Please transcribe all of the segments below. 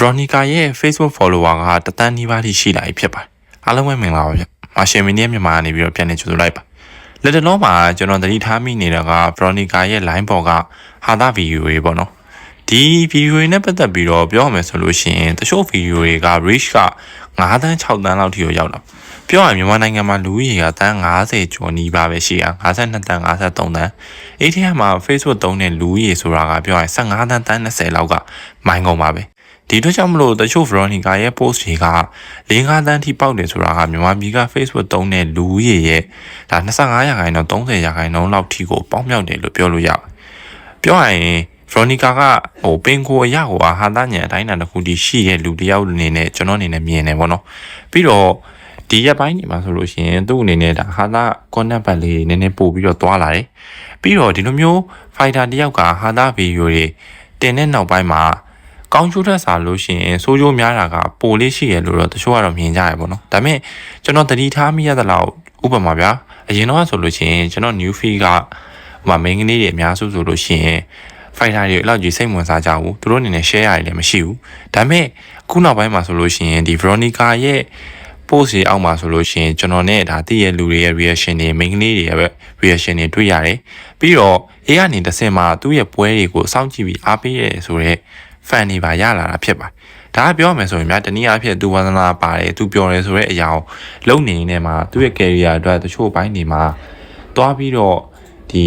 Veronica ရဲ့ Facebook follower ကတသန်းနီးပါးထိရှိလာပြီဖြစ်ပါတယ်အားလုံးပဲမင်္ဂလာပါဗျမာရှင်မင်းရဲ့မြန်မာကနေပြီးတော့ပြန်နေကြိုဆိုလိုက်ပါလက်တလုံးမှာကျွန်တော်သတိထားမိနေတာက Veronica ရဲ့ line ပေါ်ကဟာတာဗီဒီယိုတွေပေါ့နော်ဒီဗီဒီယိုတွေနဲ့ပတ်သက်ပြီးတော့ပြောရမယ်ဆိုလို့ရှိရင်တချို့ဗီဒီယိုတွေက reach က9တန်း6တန်းလောက်ထိကိုရောက်တော့ပြောရရင်မြန်မာနိုင်ငံမှာလူဦးရေကတန်း90ကျော်နီးပါးပဲရှိတာ52တန်း53တန်းအဲ့ဒီမှာ Facebook သုံးတဲ့လူဦးရေဆိုတာကပြောရရင်15တန်းတန်း20လောက်ကမိုင်းကုန်ပါပဲ ဒီအတွက်ကြောင့်မလို့တချို့ Veronica ရဲ့ post တွေက၄ -5 တန်းထိပေါက်တယ်ဆိုတာကမြန်မာပြည်က Facebook သုံးတဲ့လူဦးရေရဲ့ဒါ25ရာခိုင်နှုန်း30ရာခိုင်နှုန်းလောက်ထိကိုပေါက်မြောက်တယ်လို့ပြောလို့ရတယ်။ပြောရရင် Veronica ကဟိုပင်ကိုအရာဟိုဟာတာညံအတိုင်းအတာတစ်ခုတည်းရှိရဲ့လူတစ်ယောက်အနေနဲ့ကျွန်တော်အနေနဲ့မြင်တယ်ပေါ့နော်။ပြီးတော့ဒီရက်ပိုင်းနေမှာဆိုလို့ရှိရင်သူ့အနေနဲ့ဒါဟာတာ connect ပတ်လေးနည်းနည်းပို့ပြီးတော့သွားလာတယ်။ပြီးတော့ဒီလိုမျိုး fighter တယောက်ကဟာတာဗီဒီယိုတွေတင်တဲ့နောက်ပိုင်းမှာ ကောင်းကျိုးထက်စားလို့ရှိရင်ဆိုးကျိုးများတာကပိုလေးရှိရလို့တော့တချို့ကတော့မြင်ကြရပေါ့နော်ဒါပေမဲ့ကျွန်တော်တတိထားမိရသလောက်ဥပမာဗျာအရင်တော့ဆိုလို့ရှိရင်ကျွန်တော် new feed ကဟိုမှာ main ကလေးတွေအများစုဆိုလို့ရှိရင် fighter တွေအဲ့လောက်ကြီးစိတ်ဝင်စားကြဘူးသူတို့အနေနဲ့ share ရတယ်လည်းမရှိဘူးဒါပေမဲ့ခုနောက်ပိုင်းမှာဆိုလို့ရှိရင်ဒီ Veronica ရဲ့ post တွေအောက်မှာဆိုလို့ရှိရင်ကျွန်တော်နဲ့ဒါတည့်ရဲ့လူတွေရဲ့ reaction တွေ main ကလေးတွေရဲ့ reaction တွေတွေ့ရတယ်ပြီးတော့အေးကနေတစ်ဆင့်မှာသူ့ရဲ့ပွဲတွေကိုစောင့်ကြည့်ပြီးအားပေးရဲဆိုတော့ fan တွေပါရလာတာဖြစ်ပါတယ်ဒါကပြောမယ်ဆိုရင်များတနည်းအားဖြင့်သူဝါသနာပါတယ်သူပြောတယ်ဆိုတဲ့အရာကိုလုံနေနေမှာသူ့ရဲ့ career အတွက်တချို့ဘိုင်းတွေမှာတွားပြီးတော့ဒီ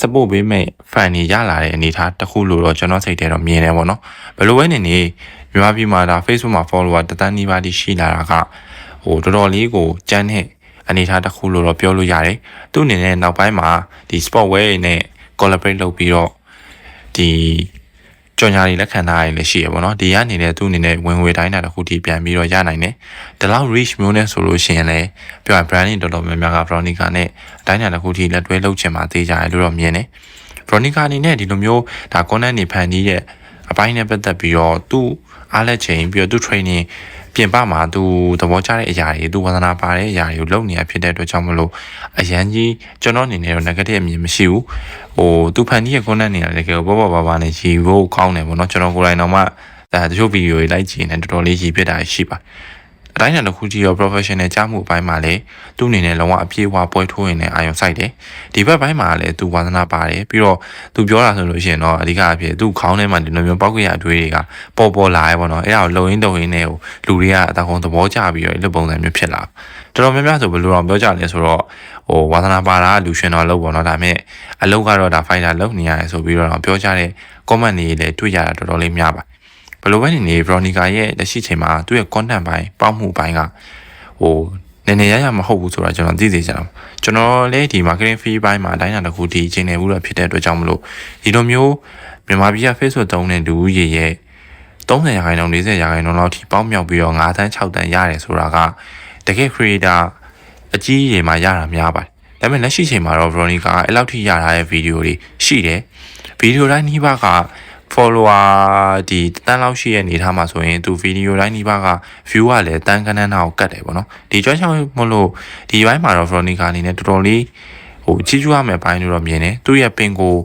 support ပေးမဲ့ fan တွေရလာတဲ့အနေအထားတစ်ခုလို့တော့ကျွန်တော်စိတ်ထဲတော့မြင်တယ်ပေါ့နော်ဘယ်လိုပဲနေနေမြန်မာပြည်မှာဒါ Facebook မှာ follower တသန်းနီးပါးတိရှိလာတာကဟိုတော်တော်လေးကိုကြမ်းတဲ့အနေအထားတစ်ခုလို့တော့ပြောလို့ရတယ်သူ့အနေနဲ့နောက်ပိုင်းမှာဒီ sport wear နဲ့ collaborate လုပ်ပြီးတော့ဒီ ကြော်ညာတွေလက်ခံထားရလည်းရှိရပါတော့ဒီကနေလည်းသူ့အနေနဲ့ဝင်ဝေတိုင်းတာတစ်ခုထိပြန်ပြီးတော့ရနိုင်တယ်ဒီလောက် reach မျိုးနဲ့ဆိုလို့ရှိရင်လည်းပြောရင် branding တော်တော်များများက Veronica နဲ့အတိုင်းတာတစ်ခုထိလက်တွဲလုပ်ချင်မှသိကြရလို့တော့မြင်တယ် Veronica အနေနဲ့ဒီလိုမျိုးဒါ content တွေဖန်တီးတဲ့အပိုင်းနဲ့ပတ်သက်ပြီးတော့သူ့အားလက်ချိန်ပြီးတော့သူ့ training ပြင်ပမှာသူသဘောကျတဲ့အရာတွေသူဝါသနာပါတဲ့အရာတွေကိုလုပ်နေရဖြစ်တဲ့အတွက်ကြောင့်မလို့အရန်ကြီးကျွန်တော်အနေနဲ့တော့ negative အမြင်မရှိဘူးဟိုသူဖန်တီးရဲ့ content တွေကလည်းဘောဘောဘာဘာနဲ့ရီဖို့ကောင်းတယ်ပေါ့နော်ကျွန်တော်ကိုယ်တိုင်တော့မှအဲတချို့ဗီဒီယိုတွေလိုက်ကြည့်နေတော်တော်လေးရီဖြစ်တာရှိပါ အတိုင်းအတာတစ်ခုကြီးရော professional ကြားမှုအပိုင်းမှာလည်းသူ့အနေနဲ့လုံးဝအပြေးအဝပွဲထိုးရင်လည်းအာရုံစိုက်တယ်ဒီဘက်ပိုင်းမှာလည်းသူဝါသနာပါတယ်ပြီးတော့သူပြောတာဆိုလို့ရှိရင်တော့အဓိကအဖြစ်သူ့ခေါင်းထဲမှာဒီလိုမျိုးပောက်ကြရအတွေးတွေကပေါ်ပေါ်လာရဲပေါ့နော်အဲ့ဒါကိုလုံရင်းတုံရင်းနဲ့ကိုလူတွေကအတကုံသဘောကျပြီးတော့အဲ့လိုပုံစံမျိုးဖြစ်လာတော်တော်များများဆိုဘယ်လိုတော့ပြောကြလဲဆိုတော့ဟိုဝါသနာပါတာလူရှင်တော်လို့ပေါ့နော်ဒါပေမဲ့အလုပ်ကတော့ဒါ fighter လုပ်နေရတယ်ဆိုပြီးတော့ပြောကြတဲ့ comment တွေလည်းတွေ့ရတာတော်တော်လေးများပါ ဘယ်လိုပဲနေနေ Veronica ရဲ့လက်ရှိချိန်မှာသူ့ရဲ့ content ပိုင်းပေါက်မှုပိုင်းကဟိုနည်းနည်းရရမဟုတ်ဘူးဆိုတာကျွန်တော်သိသေးကြတာကျွန်တော်လည်းဒီ marketing fee ဘိုင်းမှာအတိုင်းအတာတစ်ခုဒီချိန်နေဘူးတော့ဖြစ်တဲ့အတွက်ကြောင့်မလို့ဒီလိုမျိုးမြန်မာပြည်က Facebook သုံးတဲ့လူဦးရေရဲ့30ရာခိုင်နှုန်း40ရာခိုင်နှုန်းလောက်ထိပေါက်မြောက်ပြီးတော့9တန်း6တန်းရတယ်ဆိုတာကတကယ် creator အကြီးကြီးတွေမှာရတာများပါတယ်ဒါပေမဲ့လက်ရှိချိန်မှာတော့ Veronica ကအဲ့လောက်ထိရထားတဲ့ဗီဒီယိုတွေရှိတယ်ဗီဒီယိုတိုင်းနှိပါက follower ဒီတန်းလောက်ရှိရဲ့အနေထားမှာဆိုရင်သူဗီဒီယိုတိုင်းဒီပါက view ကလည်းတန်းကန်းတန်းတော့ကတ်တယ်ပေါ့နော်ဒီကြွချောင်းမလို့ဒီဘိုင်းမှာတော့ Veronica အနေနဲ့တော်တော်လေးဟိုကြီးကျူးရမယ်ဘိုင်းလို့တော့မြင်တယ်သူ့ရဲ့ပင်ကို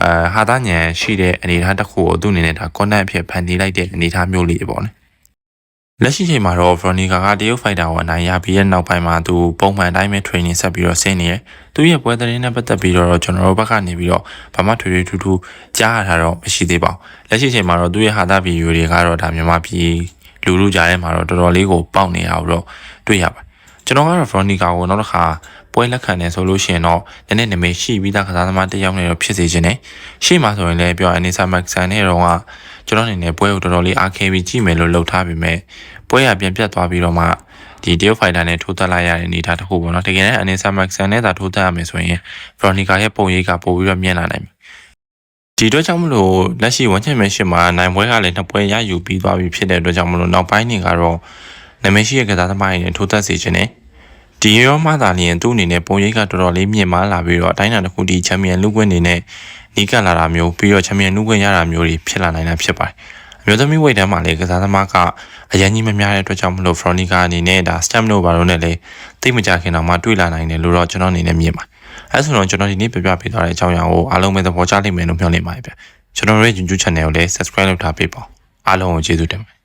အဲဟာသားညံရှိတဲ့အနေအထားတစ်ခုကိုသူ့အနေနဲ့ဒါ content အဖြစ်ဖန်တီးလိုက်တဲ့အနေအထားမျိုးလေးပေါ့နော် လက်ရှိချိန်မှာတော့ Veronica ကတရုတ် fighter ကိုအနိုင်ရပြီးတဲ့နောက်ပိုင်းမှာသူပုံမှန်တိုင်းပဲ training ဆက်ပြီးတော့ဆင်းနေတယ်။သူရဲ့ပွဲသတင်းနဲ့ပတ်သက်ပြီးတော့ကျွန်တော်တို့ဘက်ကနေပြီးတော့ဘာမှထွေထွေထူးထူးကြားရတာတော့မရှိသေးပါဘူး။လက်ရှိချိန်မှာတော့သူရဲ့ဟာတာဗီဒီယိုတွေကတော့ဒါမြန်မာပြည်လူလူကြားထဲမှာတော့တော်တော်လေးကိုပေါက်နေတာကိုတော့တွေ့ရပါတယ်။ကျွန်တော်ကတော့ Veronica ကိုနောက်တစ်ခါ ပွဲလက်ခံတယ်ဆိုလို့ရှိရင်တော့နည်းနည်းနာမည်ရှိပြီးသားကစားသမားတစ်ယောက်နဲ့တော့ဖြစ်စေချင်တယ်။ရှေ့မှာဆိုရင်လည်းပြော Anisa Maxan နဲ့တော့ကကျွန်တော်အနေနဲ့ပွဲကိုတော်တော်လေးအားခဲပြီးကြည့်မယ်လို့လှုပ်ထားပေမဲ့ပွဲရပြန်ပြတ်သွားပြီးတော့မှဒီ Deal Fighter နဲ့ထိုးတက်လိုက်ရတဲ့အနေအထားတစ်ခုပေါ့နော်တကယ်နဲ့ Anisa Maxan နဲ့သာထိုးတက်ရမယ်ဆိုရင် Veronica ရဲ့ပုံရိပ်ကပိုပြီးတော့မြင်လာနိုင်ပြီဒီတော့ကြောင့်မလို့လက်ရှိဝန်ချင်မဲရှင်မှာနိုင်ပွဲကလည်းနှစ်ပွဲရယူပြီးသွားပြီဖြစ်တဲ့အတွက်ကြောင့်မလို့နောက်ပိုင်းတွေကတော့နာမည်ရှိတဲ့ကစားသမားတွေနဲ့ထိုးတက်စေခြင်းနဲ့ ဒီရောမှသာလျင်သူ့အနေနဲ့ပုံရိပ်ကတော်တော်လေးမြင့်မားလာပြီးတော့အတိုင်းအတာတစ်ခုဒီချန်ပီယံလူကွင်းနေနဲ့နီးကပ်လာတာမျိုးပြီးတော့ချန်ပီယံလူကွင်းရတာမျိုးတွေဖြစ်လာနိုင်တာဖြစ်ပါတယ်အမျိုးသမီးဝိတ်တန်းမှာလည်းကစားသမားကအရင်ကြီးမများတဲ့အတွက်ကြောင့်မလို့ Veronica အနေနဲ့ဒါ stem တို့ဘာလို့နဲ့လည်းသိမကြခင်တော့မှတွေ့လာနိုင်တယ်လို့တော့ကျွန်တော်အနေနဲ့မြင်ပါတယ်အဲဆိုတော့ကျွန်တော်ဒီနေ့ပြပြပေးသွားတဲ့အကြောင်းအရာကိုအားလုံးပဲသဘောကျလိမ့်မယ်လို့မျှော်လင့်ပါတယ်ဗျကျွန်တော်ရဲ့ YouTube channel ကိုလည်း subscribe လုပ်ထားပေးပါအားလုံးကိုကျေးဇူးတင်ပါတယ်